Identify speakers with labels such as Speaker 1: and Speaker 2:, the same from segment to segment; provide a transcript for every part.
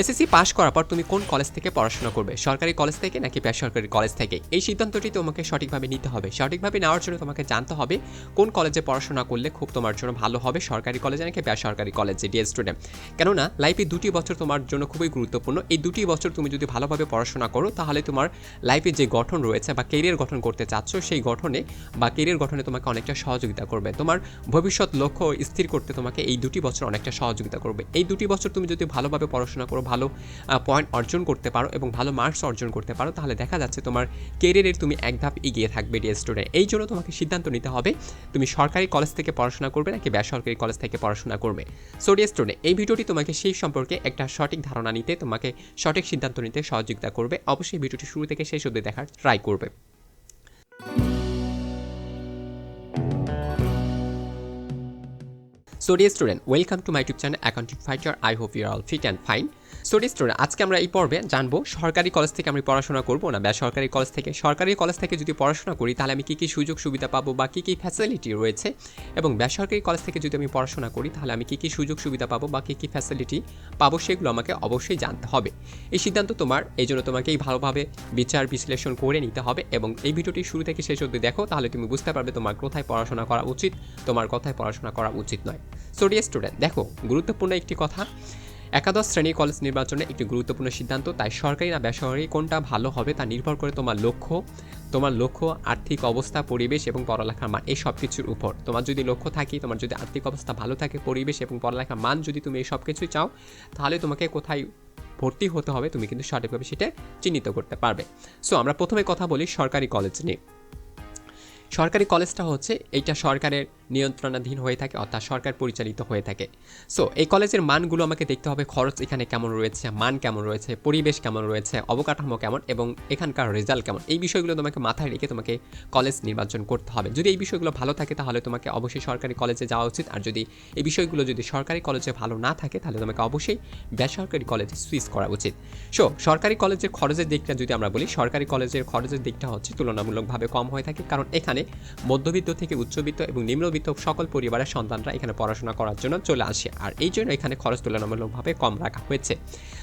Speaker 1: SSC পাশ করার পর তুমি কোন কলেজ থেকে পড়াশোনা করবে? সরকারি কলেজ থেকে নাকি বেসরকারি কলেজ থেকে? এই সিদ্ধান্তটি তোমাকে সঠিকভাবে নিতে হবে। সঠিকভাবে নেওয়ার জন্য তোমাকে জানতে হবে কোন কলেজে পড়াশোনা করলে খুব তোমার জন্য ভালো হবে, সরকারি কলেজে নাকি বেসরকারি কলেজে ডিএস স্টুডেন্ট কেননা লাইফে দুটি বছর তোমার জন্য খুবই গুরুত্বপূর্ণ। এই দুটি বছর তুমি যদি ভালোভাবে পড়াশোনা করো, তাহলে তোমার লাইফে যে গঠন রয়েছে বা কেরিয়ার গঠন করতে চাচ্ছ, সেই গঠনে বা কেরিয়ার গঠনে তোমাকে অনেকটা সহযোগিতা করবে। তোমার ভবিষ্যৎ লক্ষ্য স্থির করতে তোমাকে এই দুটি বছর অনেকটা সহযোগিতা করবে। এই দুটি বছর তুমি যদি ভালোভাবে পড়াশোনা করো ভালো পয়েন্ট অর্জন করতে পারো এবং ভালো মার্কস অর্জন করতে পারো, তাহলে দেখা যাচ্ছে তোমার কেরিয়ারের তুমি এক ধাপ এগিয়ে থাকবে ডিএস স্টুডেন্ট এই জন্য তোমাকে সিদ্ধান্ত নিতে হবে, তুমি সরকারি কলেজ থেকে পড়াশোনা করবে নাকি বেসরকারি কলেজ থেকে পড়াশোনা করবে? সো ডিএস স্টুডেন্ট এই ভিডিওটি তোমাকে সেই সম্পর্কে একটা সঠিক ধারণা নিতে, তোমাকে সঠিক সিদ্ধান্ত নিতে সহযোগিতা করবে। অবশ্যই ভিডিওটি শুরু থেকে শেষ অবধি দেখার ট্রাই করবে। So dear student welcome to my YouTube channel accounting fighter I hope your all fit and fine dear student আজকে আমরা এই পর্বে জানব সরকারি কলেজ থেকে আমি পড়াশোনা করব না, বেসরকারি কলেজ থেকে। সরকারি কলেজ থেকে যদি পড়াশোনা করি, তাহলে আমি কী কী সুযোগ সুবিধা পাবো বা কী কী ফ্যাসিলিটি রয়েছে? এবং বেসরকারি কলেজ থেকে যদি আমি পড়াশোনা করি, তাহলে আমি কী কী সুযোগ সুবিধা পাবো বা কী কী ফ্যাসিলিটি পাবো, সেগুলো আমাকে অবশ্যই জানতে হবে। এই সিদ্ধান্ত তোমার, এই জন্য তোমাকেই ভালোভাবে বিচার বিশ্লেষণ করে নিতে হবে এবং এই ভিডিওটি শুরু থেকে শেষ অবধি দেখো, তাহলে তুমি বুঝতে পারবে তোমার কোথায় পড়াশোনা করা উচিত, তোমার কোথায় পড়াশোনা করা উচিত নয়। সো স্টুডেন্ট দেখো, গুরুত্বপূর্ণ একটি কথা একাদশ শ্রেণির কলেজ নির্বাচনে একটি গুরুত্বপূর্ণ সিদ্ধান্ত, তাই সরকারি না বেসরকারি কোনটা ভালো হবে তা নির্ভর করে তোমার লক্ষ্য তোমার লক্ষ্য, আর্থিক অবস্থা, পরিবেশ এবং পড়ালেখার মান, এই সব কিছুর উপর। তোমার যদি লক্ষ্য থাকে, তোমার যদি আর্থিক অবস্থা ভালো থাকে, পরিবেশ এবং পড়ালেখার মান যদি তুমি এই সব কিছুই চাও, তাহলে তোমাকে কোথায় ভর্তি হতে হবে তুমি কিন্তু সঠিকভাবে সেটা চিহ্নিত করতে পারবে। সো আমরা প্রথমে কথা বলি সরকারি কলেজ নিয়ে। সরকারি কলেজটা হচ্ছে, এইটা সরকারের নিয়ন্ত্রণাধীন হয়ে থাকে, অর্থাৎ সরকার পরিচালিত হয়ে থাকে। সো এই কলেজের মানগুলো আমাকে দেখতে হবে, খরচ এখানে কেমন রয়েছে, মান কেমন রয়েছে, পরিবেশ কেমন রয়েছে, অবকাঠামো কেমন, এবং এখানকার রেজাল্ট কেমন। এই বিষয়গুলো তোমাকে মাথায় রেখে তোমাকে কলেজ নির্বাচন করতে হবে। যদি এই বিষয়গুলো ভালো থাকে, তাহলে তোমাকে অবশ্যই সরকারি কলেজে যাওয়া উচিত। আর যদি এই বিষয়গুলো যদি সরকারি কলেজে ভালো না থাকে, তাহলে তোমাকে অবশ্যই বেসরকারি কলেজে সুইচ করা উচিত। সো সরকারি কলেজের খরচের দিকটা যদি আমরা বলি, সরকারি কলেজের খরচের দিকটা হচ্ছে তুলনামূলকভাবে কম হয়ে থাকে। কারণ এখানে মধ্যবিত্ত থেকে উচ্চবিত্ত এবং নিম্নবিত্ত সকল পরিবারের সন্তানরা এখানে পড়াশোনা করার জন্য চলে আসে। আর এই জন্য এখানে খরচ তুলনামূলকভাবে কম রাখা হয়েছে।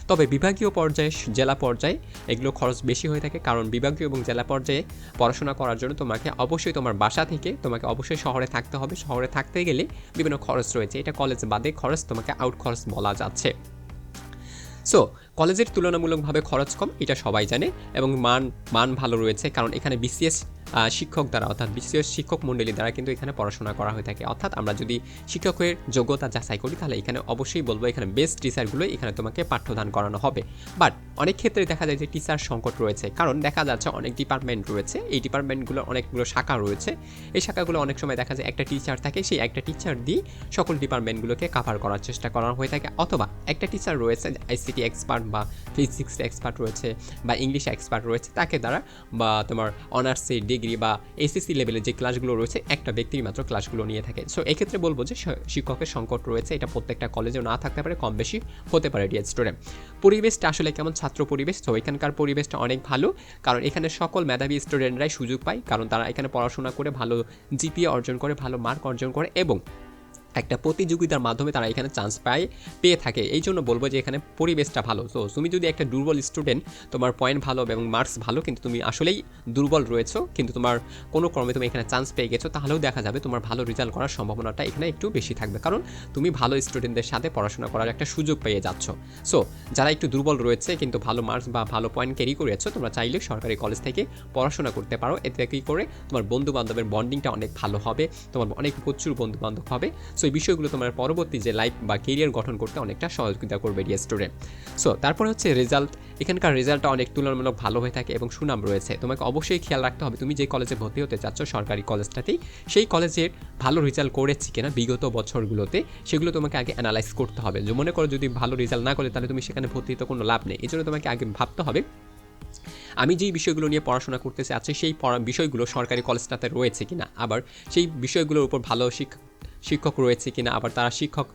Speaker 1: তবে বিভাগীয় পর্যায়ে, জেলা পর্যায়ে এগুলো খরচ বেশি হয়ে থাকে কারণ বিভাগীয় এবং জেলা পর্যায়ে পড়াশোনা করার জন্য তোমাকে অবশ্যই তোমার বাসা থেকে, তোমাকে অবশ্যই শহরে থাকতে হবে। শহরে থাকতে গেলে বিভিন্ন খরচ রয়েছে। এটা কলেজ বাদে খরচ তোমাকে আউট খরচ বলা যাচ্ছে। সো কলেজের তুলনামূলকভাবে খরচ কম, এটা সবাই জানে, এবং মান মান ভালো রয়েছে, কারণ এখানে বিসিএস শিক্ষক দ্বারা, অর্থাৎ বিসিএস শিক্ষক মণ্ডলী দ্বারা কিন্তু এখানে পড়াশোনা করা হয়ে থাকে। অর্থাৎ আমরা যদি শিক্ষকের যোগ্যতা যাচাই করি, তাহলে এখানে অবশ্যই বলব এখানে বেস্ট টিচারগুলো এখানে তোমাকে পাঠ্যদান করানো হবে। বাট অনেক ক্ষেত্রে দেখা যায় যে টিচার সংকট রয়েছে, কারণ দেখা যাচ্ছে অনেক ডিপার্টমেন্ট রয়েছে, এই ডিপার্টমেন্টগুলোর অনেকগুলো শাখা রয়েছে, এই শাখাগুলো অনেক সময় দেখা যায় একটা টিচার থাকে, সেই একটা টিচার দিয়ে সকল ডিপার্টমেন্টগুলোকে কাভার করার চেষ্টা করা হয়ে থাকে, অথবা একটা টিচার রয়েছে আইসিটি এক্সপার্ট বা ফিজিক্স এক্সপার্ট রয়েছে বা ইংলিশ এক্সপার্ট রয়েছে, তাকে দ্বারা বা তোমার অনার্সে ডিগ্রি বা এসএসসি লেভেলের যে ক্লাসগুলো রয়েছে, একটা ব্যক্তির মাত্র ক্লাসগুলো নিয়ে থাকে। সো এক্ষেত্রে বলব যে শিক্ষকের সংকট রয়েছে, এটা প্রত্যেকটা কলেজেও না থাকতে পারে, কম বেশি হতে পারে ডিয়ার স্টুডেন্ট পরিবেশটা আসলে কেমন? ছাত্র পরিবেশ, তো এখানকার পরিবেশটা অনেক ভালো, কারণ এখানে সকল মেধাবী স্টুডেন্টরাই সুযোগ পায়, কারণ তারা এখানে পড়াশোনা করে ভালো জিপিএ অর্জন করে, ভালো মার্ক অর্জন করে, এবং একটা প্রতিযোগিতার মাধ্যমে তারা এখানে চান্স পায়, পেয়ে থাকে। এই জন্য বলব যে এখানে পরিবেশটা ভালো। তো তুমি যদি একটা দুর্বল স্টুডেন্ট তোমার পয়েন্ট ভালো এবং মার্কস ভালো, কিন্তু তুমি আসলেই দুর্বল রয়েছো, কিন্তু তোমার কোনো ক্রমে তুমি এখানে চান্স পেয়ে গেছো, তাহলেও দেখা যাবে তোমার ভালো রেজাল্ট করার সম্ভাবনাটা এখানে একটু বেশি থাকবে। কারণ তুমি ভালো স্টুডেন্টদের সাথে পড়াশোনা করার একটা সুযোগ পেয়ে যাচ্ছ। সো যারা একটু দুর্বল রয়েছে, কিন্তু ভালো মার্কস বা ভালো পয়েন্ট ক্যারি করেছ তোমরা চাইলে সরকারি কলেজ থেকে পড়াশোনা করতে পারো। এতে কী করে তোমার বন্ধু বান্ধবের বন্ডিংটা অনেক ভালো হবে, তোমার অনেক প্রচুর বন্ধু বান্ধব হবে। সো এই বিষয়গুলো তোমার পরবর্তী যে লাইফ বা কেরিয়ার গঠন করতে অনেকটা সহযোগিতা করবে ডিয়ার স্টুডেন্ট সো তারপরে হচ্ছে রেজাল্ট এখানকার রেজাল্টটা অনেক তুলনামূলক ভালো হয়ে থাকে এবং সুনাম রয়েছে। তোমাকে অবশ্যই খেয়াল রাখতে হবে, তুমি যে কলেজে ভর্তি হতে চাচ্ছ, সরকারি কলেজটাতেই সেই কলেজের ভালো রেজাল্ট করেছি কিনা বিগত বছরগুলোতে, সেগুলো তোমাকে আগে অ্যানালাইজ করতে হবে। যে মনে করো যদি ভালো রেজাল্ট না করে, তাহলে তুমি সেখানে ভর্তি হতে কোনো লাভ নেই। এই জন্য তোমাকে আগে ভাবতে হবে, আমি যেই বিষয়গুলো নিয়ে পড়াশোনা করতে চাচ্ছি, সেই বিষয়গুলো সরকারি কলেজটাতে রয়েছে কিনা? আবার সেই বিষয়গুলোর উপর ভালো শিক্ষা শিক্ষক রয়েছে কিনা, আবার তারা শিক্ষক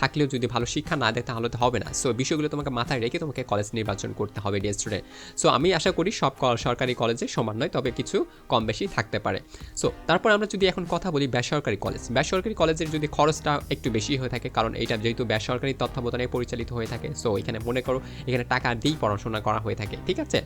Speaker 1: থাকলেও যদি ভালো শিক্ষা না দেয় তাহলে তো হবে না। সো বিষয়গুলো তোমাকে মাথায় রেখে তোমাকে কলেজ নির্বাচন করতে হবে ডিয়ার স্টুডেন্ট সো আমি আশা করি সব সরকারি কলেজে সমান নয়, তবে কিছু কম বেশি থাকতে পারে। সো তারপর আমরা যদি এখন কথা বলি বেসরকারি কলেজ বেসরকারি কলেজের যদি খরচটা একটু বেশি হয়ে থাকে, কারণ এটা যেহেতু বেসরকারি তত্ত্বাবধানে পরিচালিত হয়ে থাকে সো এখানে মনে করো এখানে টাকা দিয়েই পড়াশোনা করা হয়ে থাকে, ঠিক আছে?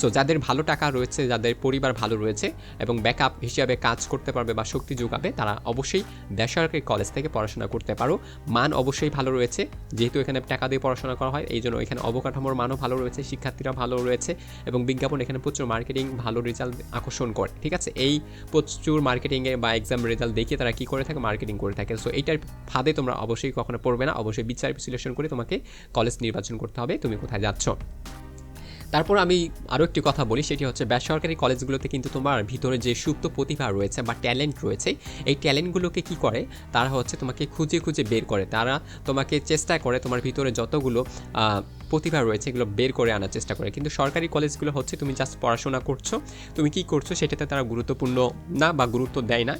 Speaker 1: সো যাদের ভালো টাকা রয়েছে, যাদের পরিবার ভালো রয়েছে এবং ব্যাকআপ হিসাবে কাজ করতে পারবে বা শক্তি যোগাবে, তারা অবশ্যই বেসরকারি কলেজ থেকে পড়াশোনা করতে পারো। মান অবশ্যই ভালো রয়েছে। যেহেতু এখানে টাকা দিয়ে পড়াশোনা করা হয় এই জন্য এখানে অবকাঠামোর মানও ভালো রয়েছে শিক্ষার্থীরা ভালো রয়েছে এবং বিজ্ঞাপন এখানে প্রচুর মার্কেটিং ভালো রেজাল্ট আকর্ষণ করে। ঠিক আছে? এই প্রচুর মার্কেটিংয়ে বা এক্সাম রেজাল্ট দেখে তারা কী করে থাকে? মার্কেটিং করে থাকে। সো এইটার ফাঁদে তোমরা অবশ্যই কখনো পড়বে না। অবশ্যই বিচার বিশ্লেষণ করে তোমাকে কলেজ নির্বাচন করতে হবে। তুমি কোথায় যাচ্ছ? তারপর আমি আরও একটি কথা বলি, সেটি হচ্ছে বেসরকারি কলেজগুলোতে কিন্তু তোমার ভিতরে যে সুপ্ত প্রতিভা রয়েছে বা ট্যালেন্ট রয়েছে, এই ট্যালেন্টগুলোকে কি করে? তারা হচ্ছে তোমাকে খুঁজে খুঁজে বের করে। তারা তোমাকে চেষ্টা করে তোমার ভিতরে যতগুলো প্রতিভা রয়েছে এগুলো বের করে আনার চেষ্টা করে। কিন্তু সরকারি কলেজগুলো হচ্ছে তুমি জাস্ট পড়াশোনা করছ, তুমি কি করছ সেটাতে তারা গুরুত্বপূর্ণ না বা গুরুত্ব দেয় না।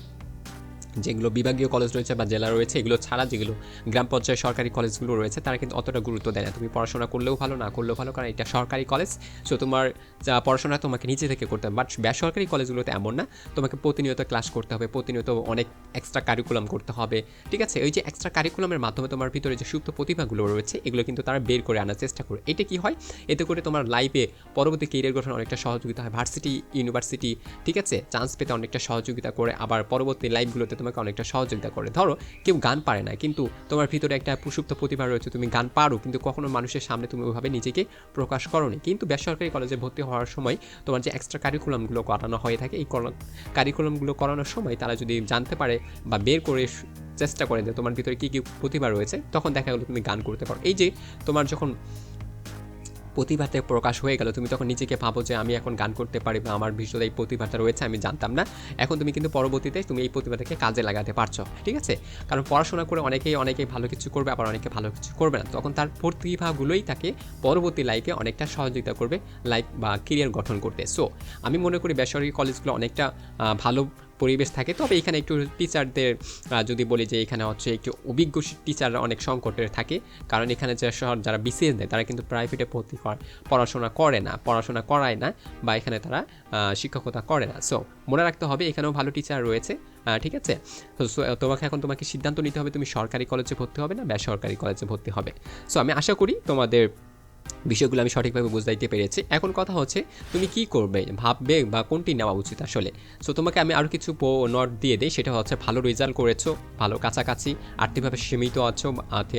Speaker 1: যেগুলো বিভাগীয় কলেজ রয়েছে বা জেলা রয়েছে, এগুলো ছাড়া যেগুলো গ্রাম পর্যায়ে সরকারি কলেজগুলো রয়েছে, তারা কিন্তু অতটা গুরুত্ব দেয় না। তুমি পড়াশোনা করলেও ভালো, না করলেও ভালো, কারণ এটা সরকারি কলেজ সো তোমার যা পড়াশোনা তোমাকে নিজে থেকে করতে হবে। বাট বেসরকারি কলেজগুলোতে এমন না, তোমাকে প্রতিনিয়ত ক্লাস করতে হবে, প্রতিনিয়ত অনেক এক্সট্রা কারিকুলাম করতে হবে, ঠিক আছে? ওই যে এক্সট্রা কারিকুলামের মাধ্যমে তোমার ভিতরে যে সুপ্ত প্রতিভাগুলো রয়েছে, এগুলো কিন্তু তারা বের করে আনার চেষ্টা করে। এটা কি হয়? এতে করে তোমার লাইফে পরবর্তী কেরিয়ার গঠন অনেকটা সহযোগিতা হয়। ভার্সিটি ইউনিভার্সিটি ঠিক আছে? চান্স পেতে অনেকটা সহযোগিতা করে, আবার পরবর্তী লাইফগুলোতে তোমাকে অনেকটা সহযোগিতা করে। ধরো, কেউ গান পারে না, কিন্তু তোমার ভিতরে একটা প্রসুপ্ত প্রতিভা রয়েছে, তুমি গান পারো, কিন্তু কখনো মানুষের সামনে তুমি ওইভাবে নিজেকে প্রকাশ করোনি। কিন্তু বেসরকারি কলেজে ভর্তি হওয়ার সময় তোমার যে এক্সট্রা কারিকুলামগুলো করানো হয়ে থাকে, এই কারিকুলামগুলো করানোর সময় তারা যদি জানতে পারে বা বের করে চেষ্টা করে যে তোমার ভিতরে কী কী প্রতিভা রয়েছে, তখন দেখা গেলো তুমি গান করতে পারো। এই যে তোমার যখন প্রতিভাতে প্রকাশ হয়ে গেল। তুমি তখন নিজেকে ভাবো যে আমি এখন গান করতে পারি বা আমার ভীষণ এই প্রতিভাটা রয়েছে, আমি জানতাম না। এখন তুমি কিন্তু পরবর্তীতে তুমি এই প্রতিভাটাকে কাজে লাগাতে পারছ, ঠিক আছে? কারণ পড়াশোনা করে অনেকেই অনেকেই ভালো কিছু করবে, আবার অনেকে ভালো কিছু করবে না। তখন তার প্রতিভাগুলোই তাকে পরবর্তী লাইফে অনেকটা সহযোগিতা করবে, লাইফ বা কেরিয়ার গঠন করতে। সো আমি মনে করি বেসরকারি কলেজগুলো অনেকটা ভালো পরিবেশ থাকে। তবে এখানে একটু টিচারদের যদি বলি যে এখানে হচ্ছে একটু অভিজ্ঞ টিচাররা অনেক সংকটের থাকে। কারণ এখানে যে শহর যারা বিসিএস দেয় তারা কিন্তু প্রাইভেটে ভর্তি পড়াশোনা করে না, পড়াশোনা করায় না বা এখানে তারা শিক্ষকতা করে না। সো মনে রাখতে হবে এখানেও ভালো টিচার রয়েছে ঠিক আছে? তোমাকে এখন তোমাকে সিদ্ধান্ত নিতে হবে, তুমি সরকারি কলেজে ভর্তি হবে না বেসরকারি কলেজে ভর্তি হবে। সো আমি আশা করি তোমাদের বিষয়গুলো আমি সঠিকভাবে বুঝাইতে পেরেছি। এখন কথা হচ্ছে, তুমি কি করবে, ভাববে বা কোনটি নেওয়া উচিত আসলে? সো তোমাকে আমি আরও কিছু নোট দিয়ে দিই। সেটা হচ্ছে, ভালো রেজাল্ট করেছ, ভালো কাছাকাছি, আর্থিকভাবে সীমিত আছো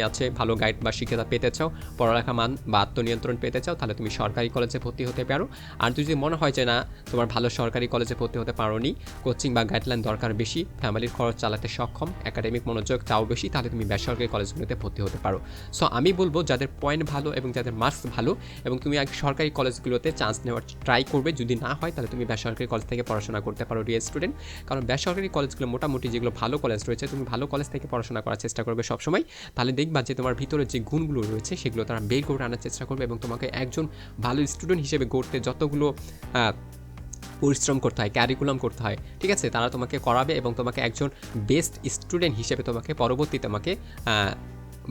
Speaker 1: আছে, ভালো গাইড বা শিক্ষতা পেতে চাও, পড়ালেখা মান বা আত্মনিয়ন্ত্রণ পেতে চাও, তাহলে তুমি সরকারি কলেজে ভর্তি হতে পারো। আর যদি মনে হয় যে না, তোমার ভালো সরকারি কলেজে ভর্তি হতে পারোনি কোচিং বা গাইডলাইন দরকার বেশি ফ্যামিলির খরচ চালাতে সক্ষম একাডেমিক মনোযোগ চাও বেশি, তাহলে তুমি বেসরকারি কলেজগুলোতে ভর্তি হতে পারো। সো আমি বলব, যাদের পয়েন্ট ভালো এবং যাদের মার্কস ভালো এবং তুমি আগে সরকারি কলেজগুলোতে চান্স নেওয়ার ট্রাই করবে। যদি না হয়, তাহলে তুমি বেসরকারি কলেজ থেকে পড়াশোনা করতে পারো ডিয়ার স্টুডেন্ট কারণ বেসরকারি কলেজগুলো মোটামুটি যেগুলো ভালো কলেজ রয়েছে, তুমি ভালো কলেজ থেকে পড়াশোনা করার চেষ্টা করবে সবসময়। তাহলে দেখবা যে তোমার ভিতরে যে গুণগুলো রয়েছে, সেগুলো তারা বের করে আনার চেষ্টা করবে এবং তোমাকে একজন ভালো স্টুডেন্ট হিসেবে গড়তে যতগুলো পরিশ্রম করতে হয় ক্যারিকুলাম করতে হয়, ঠিক আছে? তারা তোমাকে করাবে এবং তোমাকে একজন বেস্ট স্টুডেন্ট হিসেবে তোমাকে পরবর্তী তোমাকে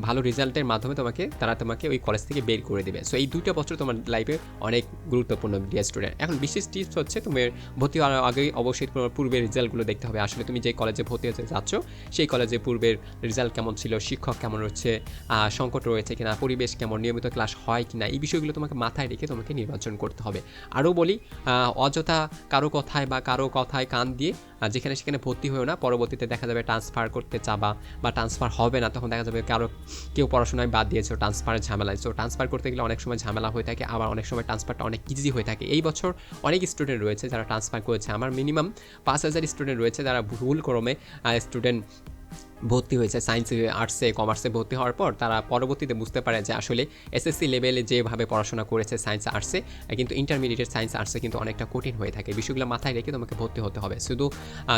Speaker 1: ভালো রেজাল্টের মাধ্যমে তোমাকে, তারা তোমাকে ওই কলেজ থেকে বের করে দেবে। সো এই দুইটা বছর তোমার লাইফে অনেক গুরুত্বপূর্ণ ডিয়ার স্টুডেন্ট এখন বিশেষ টিপস হচ্ছে, তোমার ভর্তি হওয়ার আগেই অবশ্যই তোমার পূর্বের রেজাল্টগুলো দেখতে হবে। আসলে তুমি যে কলেজে ভর্তি হতে যাচ্ছ, সেই কলেজে পূর্বের রেজাল্ট কেমন ছিল, শিক্ষক কেমন রয়েছে সংকট রয়েছে কিনা, পরিবেশ কেমন, নিয়মিত ক্লাস হয় কিনা, এই বিষয়গুলো তোমাকে মাথায় রেখে তোমাকে নির্বাচন করতে হবে। আরও বলি অযথা কারও কথায় বা কারও কথায় কান দিয়ে যেখানে সেখানে ভর্তি হয়েও না, পরবর্তীতে দেখা যাবে ট্রান্সফার করতে চাবা বা ট্রান্সফার হবে না, তখন দেখা যাবে কারও কেউ পড়াশোনায় বাদ দিয়েছে ট্রান্সফারের ঝামেলায়। সো ট্রান্সফার করতে গেলে অনেক সময় ঝামেলা হয়ে থাকে, আবার অনেক সময় ট্রান্সফারটা অনেক ইজি হয়ে থাকে। এই বছর অনেক স্টুডেন্ট রয়েছে যারা ট্রান্সফার করেছে। আমার মিনিমাম পাঁচ হাজার স্টুডেন্ট রয়েছে যারা ভুল ক্রমে স্টুডেন্ট ভর্তি হয়েছে। সায়েন্সে আর্টসে কমার্সে ভর্তি হওয়ার পর তারা পরবর্তীতে বুঝতে পারে যে আসলে এসএসসি লেভেলে যেভাবে পড়াশোনা করেছে সায়েন্স আর্টসে কিন্তু ইন্টারমিডিয়েট সায়েন্স আর্টসে কিন্তু অনেকটা কঠিন হয়ে থাকে। বিষয়গুলো মাথায় রেখে তোমাকে ভর্তি হতে হবে। শুধু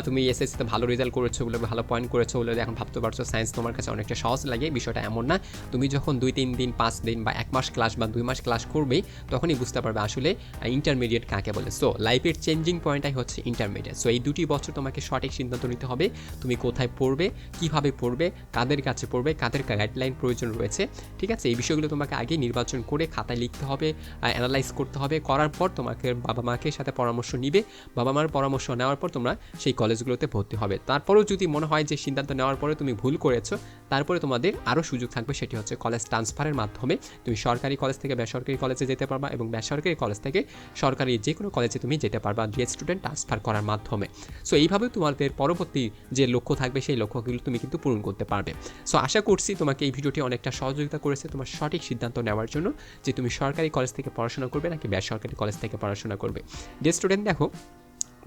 Speaker 1: তুমি এসএসসিতে ভালো রেজাল্ট করেছ বলে, ভালো পয়েন্ট করেছ বলে এখন ভাবতে পারছ সায়েন্স তোমার কাছে অনেকটা সহজ লাগে, বিষয়টা এমন না। তুমি যখন দুই, তিন দিন, পাঁচ দিন বা এক মাস ক্লাস বা দুই মাস ক্লাস করবে, তখনই বুঝতে পারবে আসলে ইন্টারমিডিয়েট কাকে বলে। সো লাইফের চেঞ্জিং পয়েন্টটাই হচ্ছে ইন্টারমিডিয়েট সো এই দুটি বছর তোমাকে সঠিক সিদ্ধান্ত নিতে হবে, তুমি কোথায় পড়বে কীভাবে কীভাবে পড়বে, কাদের কাছে পড়বে, কাদের গাইডলাইন প্রয়োজন রয়েছে, ঠিক আছে? এই বিষয়গুলো তোমাকে আগে নির্বাচন করে খাতায় লিখতে হবে অ্যানালাইজ করতে হবে, করার পর তোমাকে বাবা মাকে সাথে পরামর্শ নিবে। বাবা মার পরামর্শ নেওয়ার পর তোমরা সেই কলেজগুলোতে ভর্তি হবে। তারপরেও যদি মনে হয় যে সিদ্ধান্ত নেওয়ার পরে তুমি ভুল করেছ, তারপরে তোমাদের আরও সুযোগ থাকবে, সেটি হচ্ছে কলেজ ট্রান্সফারের মাধ্যমে তুমি সরকারি কলেজ থেকে বেসরকারি কলেজে যেতে পারবা এবং বেসরকারি কলেজ থেকে সরকারি যে কোনো কলেজে তুমি যেতে পারবা যে স্টুডেন্ট ট্রান্সফার করার মাধ্যমে। সো এইভাবে তোমাদের পরবর্তী যে লক্ষ্য থাকবে, সেই লক্ষ্যগুলো তুমি কিন্তু পূরণ করতে পারবে। সো আশা করছি তোমাকে এই ভিডিওটি অনেকটা সহযোগিতা করেছে তোমার সঠিক সিদ্ধান্ত নেওয়ার জন্য যে তুমি সরকারি কলেজ থেকে পড়াশোনা করবে নাকি বেসরকারি কলেজ থেকে পড়াশোনা করবে। যে স্টুডেন্ট দেখো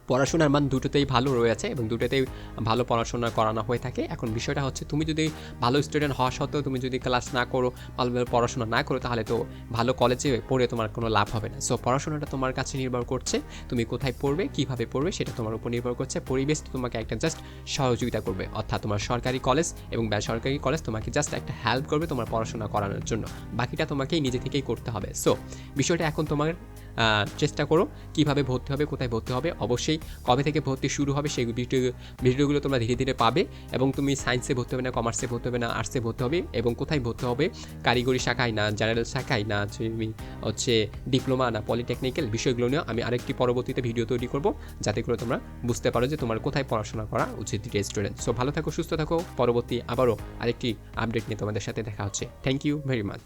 Speaker 1: পড়াশোনার মান দুটোতেই ভালো রয়েছে এবং দুটোতেই ভালো পড়াশোনা করানো হয়ে থাকে। এখন বিষয়টা হচ্ছে তুমি যদি ভালো স্টুডেন্ট হওয়া সত্ত্বেও তুমি যদি ক্লাস না করো ভালোভাবে পড়াশোনা না করো, তাহলে তো ভালো কলেজে পড়ে তোমার কোনো লাভ হবে না। সো পড়াশোনাটা তোমার কাছে নির্ভর করছে, তুমি কোথায় পড়বে, কীভাবে পড়বে সেটা তোমার উপর নির্ভর করছে, পরিবেশ তোমাকে একটা জাস্ট সহযোগিতা করবে। অর্থাৎ তোমার সরকারি কলেজ এবং বেসরকারি কলেজ তোমাকে জাস্ট একটা হেল্প করবে তোমার পড়াশোনা করানোর জন্য। বাকিটা তোমাকেই নিজে থেকেই করতে হবে। সো বিষয়টা এখন তোমার চেষ্টা করো কীভাবে ভর্তি হবে, কোথায় ভর্তি হবে। অবশ্যই কবে থেকে ভর্তি শুরু হবে সেই ভিডিও, ভিডিওগুলো তোমরা ধীরে ধীরে পাবে এবং তুমি সায়েন্সে ভর্তি হবে না কমার্সে ভর্তি হবে না আর্টসে ভর্তি হবে এবং কোথায় ভর্তি হবে, কারিগরি শাখায় না জেনারেল শাখায় না, তুমি হচ্ছে ডিপ্লোমা না পলিটেকনিক্যাল বিষয়গুলো নিয়ে আমি আরেকটি পরবর্তীতে ভিডিও তৈরি করব যাতে করে তোমরা বুঝতে পারো যে তোমার কোথায় পড়াশোনা করা উচিত স্টুডেন্ট সো ভালো থাকো, সুস্থ থাকো। পরবর্তী আবারও আরেকটি আপডেট নিয়ে তোমাদের সাথে দেখা হচ্ছে। Thank you very much